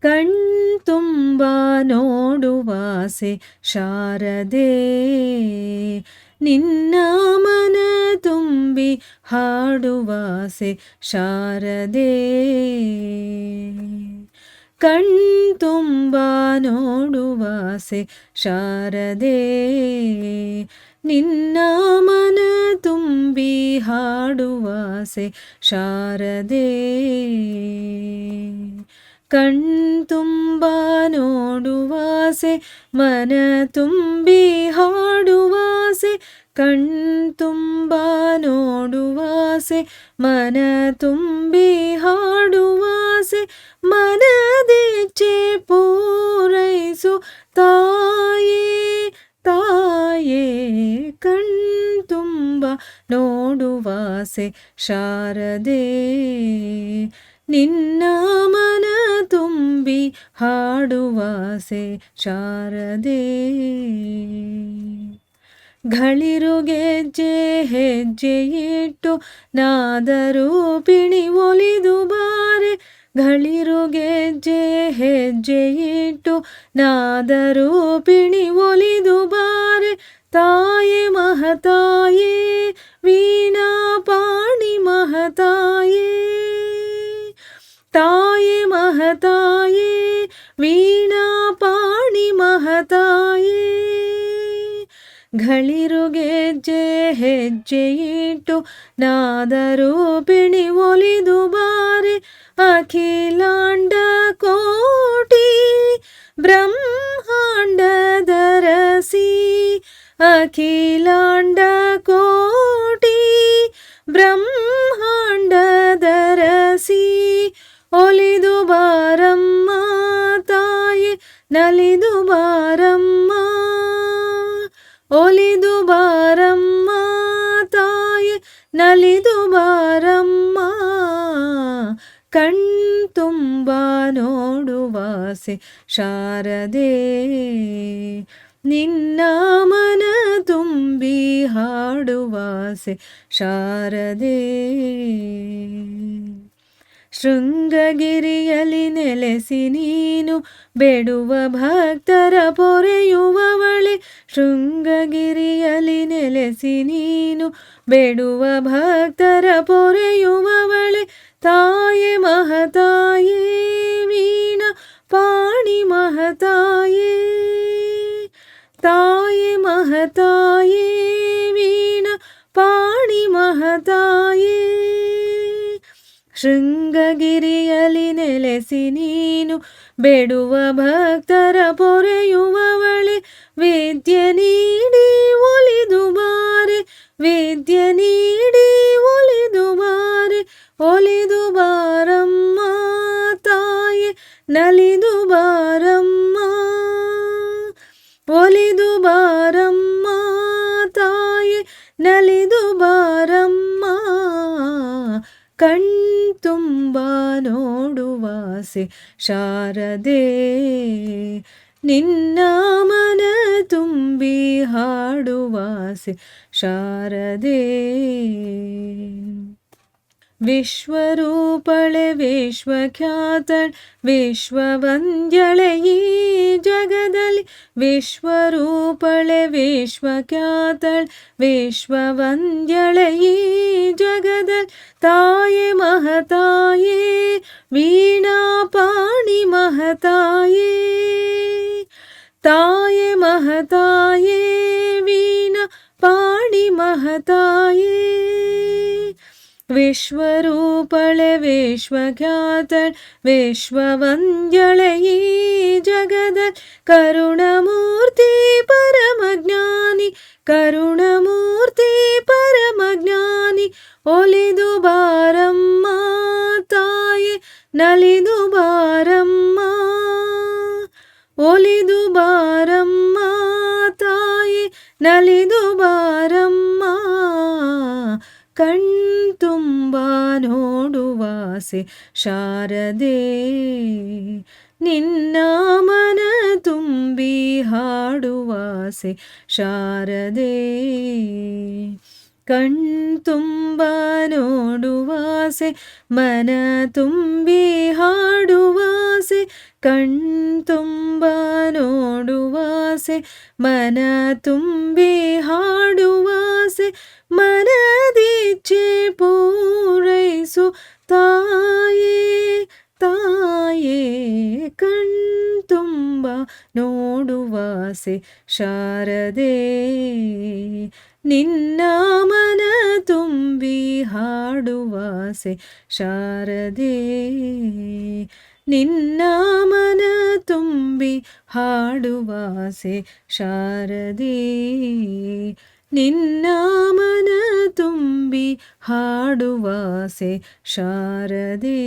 ಕಣ್ತುಂಬ ನೋಡುವಾಸೆ ಶಾರದೆ. ನಿನ್ನ ಮನ ತುಂಬಿ ಹಾಡುವಾಸೆ ಶಾರದೆ. ಕಣ್ತುಂಬ ನೋಡುವಾಸೆ ಶಾರದೆ. ನಿನ್ನ ಮನ ತುಂಬಿ ಹಾಡುವಾಸೆ ಶಾರದೆ. ಕಣ್ತುಂಬ ನೋಡುವಾಸೆ ಮನ ತುಂಬಿ ಹಾಡುವಾಸೆ ಕಣ್ತುಂಬ ನೋಡುವಾಸೆ ಮನ ತುಂಬಿ ಹಾಡುವಾಸೆ ಮನದೆಚ್ಚೆ ಪೂರೈಸು ತಾಯೇ ತಾಯೇ ಕಣ್ತುಂಬ ನೋಡುವಾಸೆ ಶಾರದೆ. ನಿನ್ನ ಮನ ತುಂಬಿ ಹಾಡುವಾಸೆ ಶಾರದೆ. ಗಳಿರು ಗೆಜ್ಜೆ ಹೆಜ್ಜೆ ಇಟ್ಟು ನಾದರೂಪಿಣಿ ಒಲಿದು ಬಾರೆ. ಗಳಿರು ಗೆಜ್ಜೆ ಹೆಜ್ಜೆ ಇಟ್ಟು ನಾದರೂಪಿಣಿ ಒಲಿದು ಬಾರೆ. ತಾಯೆ ಮಹತಾಯೇ ತಾಯೆ ಮಹತಾಯೇ ವೀಣಾ ಪಾಣಿ ಮಹತಾಯೇ ಗಳಿರು ಗೆಜ್ಜೆ ಹೆಜ್ಜೆ ಇಟ್ಟು ನಾದರೂಪಿಣಿ ಒಲಿದು ಬಾರೆ ಅಖಿಲಾಂಡ ಕೋಟಿ ಬ್ರಹ್ಮಾಂಡದ ರಸಿ ಅಖಿಲಾಂಡ ಬಾರಮ್ಮ, ತಾಯಿ ನಲಿದು ಬಾರಮ್ಮ, ಒಲಿದು ಬಾರಮ್ಮ, ತಾಯಿ ನಲಿದು ಬಾರಮ್ಮ ಕಣ್ತುಂಬ ನೋಡುವಾಸೆ ಶಾರದೆ. ನಿನ್ನ ಮನ ತುಂಬಿ ಹಾಡುವಾಸೆ ಶಾರದೆ. ಶೃಂಗಗಿರಿಯಲ್ಲಿ ನೆಲೆಸಿ ನೀನು ಬೇಡುವ ಭಕ್ತರ ಪೊರೆಯುವವಳೆ. ಶೃಂಗಗಿರಿಯಲಿ ನೆಲೆಸಿ ನೀನು ಬೇಡುವ ಭಕ್ತರ ಪೊರೆಯುವವಳೆ. ತಾಯೆ ಮಹತಾಯೇ, ವೀಣ ಪಾಣಿ ಮಹತಾಯೇ. ತಾಯೆ ಮಹತಾಯೇ, ವೀಣ ಪಾಣಿ ಮಹತಾಯೇ. ಶೃಂಗಗಿರಿಯಲ್ಲಿ ನೆಲೆಸಿ ನೀನು ಬೇಡುವ ಭಕ್ತರ ಪೊರೆಯುವವಳೆ ವೇದ್ಯ ನೀಡಿ ಒಲಿದು ಬಾರೆ, ವೇದ್ಯ ನೀಡಿ ಒಲಿದು ಬಾರೆ, ಒಲಿದು ಬಾರಮ್ಮ ತಾಯಿ, ನಲಿದು ಬಾರಮ್ಮ, ಒಲಿದು ಬಾರಮ್ಮ ತಾಯಿ, ನಲಿದು ಬಾರಮ್ಮ ಕಣ್ತುಂಬ ನೋಡುವಾಸೆ ಶಾರದೆ ನಿನ್ನ ಮನ ತುಂಬಿ ಹಾಡುವಾಸೆ ಶಾರದೆ ವಿಶ್ವರೂಪಳೆ ವಿಶ್ವಖ್ಯಾತಳ್ ವಿಶ್ವವಂದ್ಯಳೆ ಈ ವಿಶ್ವರೂಪಳೆ ವಿಶ್ವಖ್ಯಾತಳ್ ವಿಶ್ವವಂದ್ಯಳೆ ಈ ಜಗದಲ್ಲಿ ತಾಯೆ ಮಹತಾಯೇ ವೀಣಾ ಪಾಣಿ ಮಹತಾಯೇ ತಾಯೆ ಮಹತಾಯೇ ವಿಶ್ವರೂಪಳೆ ವಿಶ್ವಖ್ಯಾತಳ್ ವಿಶ್ವವಂದ್ಯಳೆ ಈ ಜಗದ ಕರುಣಮೂರ್ತಿ ಪರಮಜ್ಞಾನಿ ಕರುಣಮೂರ್ತಿ ಪರಮಜ್ಞಾನಿ ಒಲಿದು ಬಾರಮ್ಮ ತಾಯೆ ನಲಿದು ಬಾರಮ್ಮ ಒಲಿದು ಬಾರಮ್ಮ ತಾಯೆ ನಲಿದು ನೋಡುವಾಸೆ. ಶಾರದೆ ನಿನ್ನ ಮನ ತುಂಬಿ ಹಾಡುವಾಸೆ. ಶಾರದೆ ಕಣ್ತುಂಬ ನೋಡುವಾಸೆ. ಮನ ತುಂಬಿ ಹಾಡುವಾಸೆ. ಕಣ್ತುಂಬ ನೋಡುವಾಸೆ ಮನ ತುಂಬಿ ಹಾಡುವಾಸೆ ಮನದಿಚ್ಛೆ ಪೂರೈಸು. ತಾಯೇ ತಾಯೇ ಕಣ್ತುಂಬ ನೋಡುವಾಸೆ ಶಾರದೆ. ನಿನ್ನ ಮನ ತುಂಬಿ ಹಾಡುವಾಸೆ ಶಾರದೆ. ನಿನ್ನ ಮನ ತುಂಬಿ ಹಾಡುವಾಸೆ ಶಾರದೆ. ನಿನ್ನ ಮನ ತುಂಬಿ ಹಾಡುವಾಸೆ ಶಾರದೆ.